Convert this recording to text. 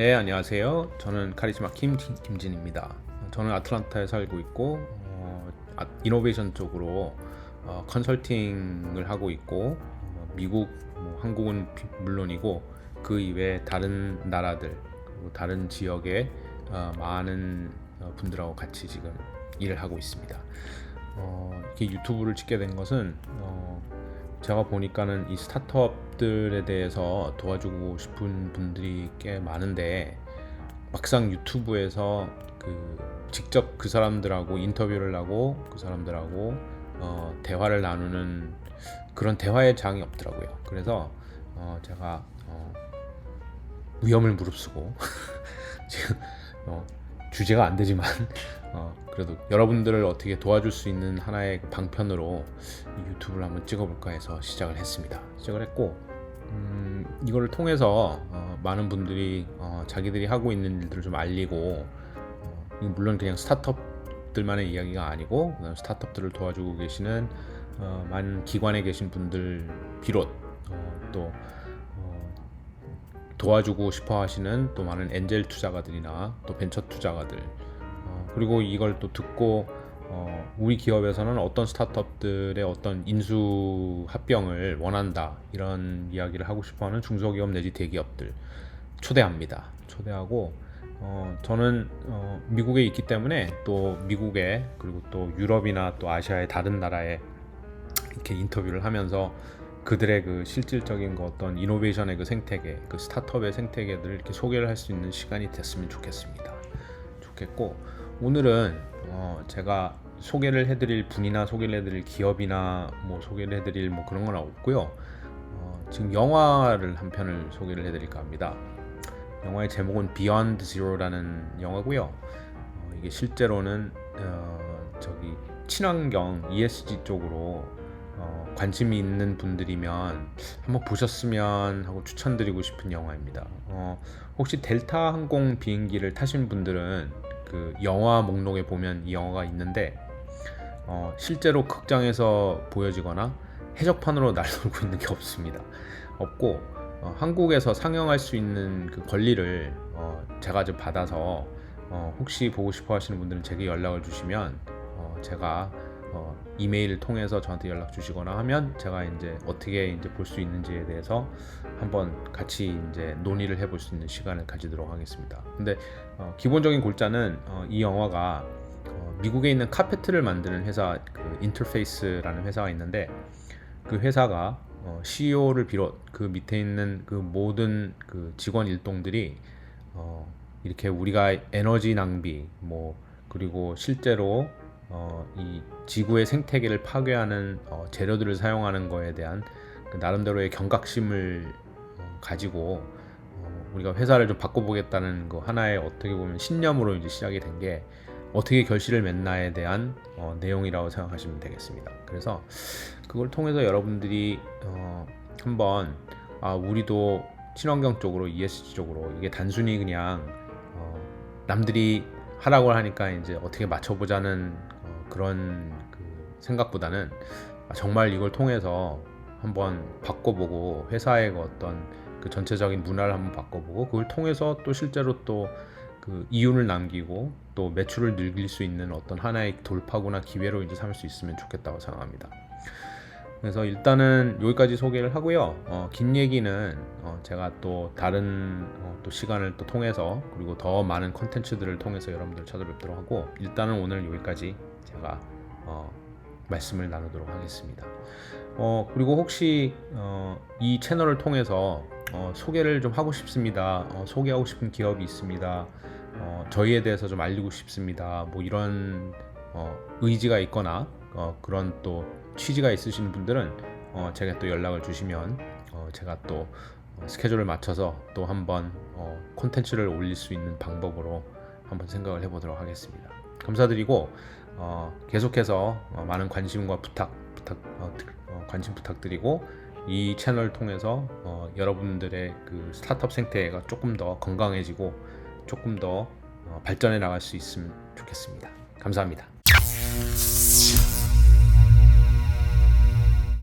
네, 안녕하세요. 저는 카리스마 김 김진입니다. 저는 아틀란타에 살고 있고 어, 아, 이노베이션 쪽으로 어, 컨설팅을 하고 있고 어, 미국, 뭐, 한국은 비- 물론이고 그 이외 다른 나라들 그리고 다른 지역의 어, 많은 어, 분들하고 같이 지금 일을 하고 있습니다. 어, 이렇게 유튜브를 찍게 된 것은 어, 제가 보니까는 이 스타트업들에 대해서 도와주고 싶은 분들이 꽤 많은데 막상 유튜브에서 그 직접 그 사람들하고 인터뷰를 하고 그 사람들하고 어, 대화를 나누는 그런 대화의 장이 없더라고요. 그래서 어, 제가 어, 위험을 무릅쓰고 지금 어, 주제가 안 되지만 어, 그래도 여러분들을 어떻게 도와줄 수 있는 하나의 방편으로 이 유튜브를 한번 찍어볼까 해서 시작을 했습니다. 시작을 했고 음, 이거를 통해서 어, 많은 분들이 어, 자기들이 하고 있는 일들을 좀 알리고 어, 물론 그냥 스타트업들만의 이야기가 아니고 스타트업들을 도와주고 계시는 어, 많은 기관에 계신 분들 비롯 어, 또 어, 도와주고 싶어 하시는 또 많은 엔젤 투자가들이나 또 벤처 투자가들 어, 그리고 이걸 또 듣고 어, 우리 기업에서는 어떤 스타트업들의 어떤 인수 합병을 원한다 이런 이야기를 하고 싶어하는 중소기업 내지 대기업들 초대합니다. 초대하고 어, 저는 어, 미국에 있기 때문에 또 미국에 그리고 또 유럽이나 또 아시아의 다른 나라에 이렇게 인터뷰를 하면서 그들의 그 실질적인 그 어떤 이노베이션의 그 생태계, 그 스타트업의 생태계들을 이렇게 소개를 할 수 있는 시간이 됐으면 좋겠습니다. 좋겠고 오늘은 어 제가 소개를 해드릴 분이나 소개를 해드릴 기업이나 뭐 소개를 해드릴 뭐 그런 건 없고요. 어 지금 영화를 한 편을 소개를 해드릴까 합니다. 영화의 제목은 Beyond Zero라는 영화고요. 어 이게 실제로는 어 저기 친환경 ESG 쪽으로 어, 관심이 있는 분들이면 한번 보셨으면 하고 추천드리고 싶은 영화입니다. 어, 혹시 델타 항공 비행기를 타신 분들은 그 영화 목록에 보면 이 영화가 있는데 어, 실제로 극장에서 보여지거나 해적판으로 날돌고 있는 게 없습니다. 없고 어, 한국에서 상영할 수 있는 그 권리를 어, 제가 좀 받아서 어, 혹시 보고 싶어 하시는 분들은 제게 연락을 주시면 어, 제가 어, 이메일을 통해서 저한테 연락 주시거나 하면 제가 이제 어떻게 이제 볼 수 있는지에 대해서 한번 같이 이제 논의를 해볼 수 있는 시간을 가지도록 하겠습니다. 근데 어, 기본적인 골자는 어, 이 영화가 어, 미국에 있는 카페트를 만드는 회사 그 인터페이스라는 회사가 있는데 그 회사가 어, CEO를 비롯 그 밑에 있는 그 모든 그 직원 일동들이 어, 이렇게 우리가 에너지 낭비 뭐 그리고 실제로 어, 이 지구의 생태계를 파괴하는 어, 재료들을 사용하는 거에 대한 그 나름대로의 경각심을 어, 가지고 어, 우리가 회사를 좀 바꿔보겠다는 그 하나의 어떻게 보면 신념으로 이제 시작이 된 게 어떻게 결실을 맺나에 대한 어, 내용이라고 생각하시면 되겠습니다. 그래서 그걸 통해서 여러분들이 어, 한번 아 우리도 친환경 쪽으로 ESG 쪽으로 이게 단순히 그냥 어, 남들이 하라고 하니까 이제 어떻게 맞춰보자는 어, 그런 그 생각보다는 아, 정말 이걸 통해서 한번 바꿔보고 회사의 그 어떤 그 전체적인 문화를 한번 바꿔보고 그걸 통해서 또 실제로 또 그 이윤을 남기고 또 매출을 늘릴 수 있는 어떤 하나의 돌파구나 기회로 이제 삼을 수 있으면 좋겠다고 생각합니다. 그래서 일단은 여기까지 소개를 하고요. 어, 긴 얘기는 어, 제가 또 다른 어, 또 시간을 또 통해서 그리고 더 많은 컨텐츠들을 통해서 여러분들 찾아뵙도록 하고 일단은 오늘 여기까지 제가 어, 말씀을 나누도록 하겠습니다. 어, 그리고 혹시 어, 이 채널을 통해서 어, 소개를 좀 하고 싶습니다. 어, 소개하고 싶은 기업이 있습니다. 어, 저희에 대해서 좀 알리고 싶습니다. 뭐 이런 어, 의지가 있거나 어, 그런 또 취지가 있으신 분들은 어, 제가 또 연락을 주시면 어, 제가 또 어, 스케줄을 맞춰서 또 한번 어, 콘텐츠를 올릴 수 있는 방법으로 한번 생각을 해보도록 하겠습니다. 감사드리고 어, 계속해서 어, 많은 관심과 부탁, 부탁 어, 드- 어, 관심 부탁드리고 이 채널을 통해서 어, 여러분들의 그 스타트업 생태가 조금 더 건강해지고 조금 더 어, 발전해 나갈 수 있으면 좋겠습니다. 감사합니다.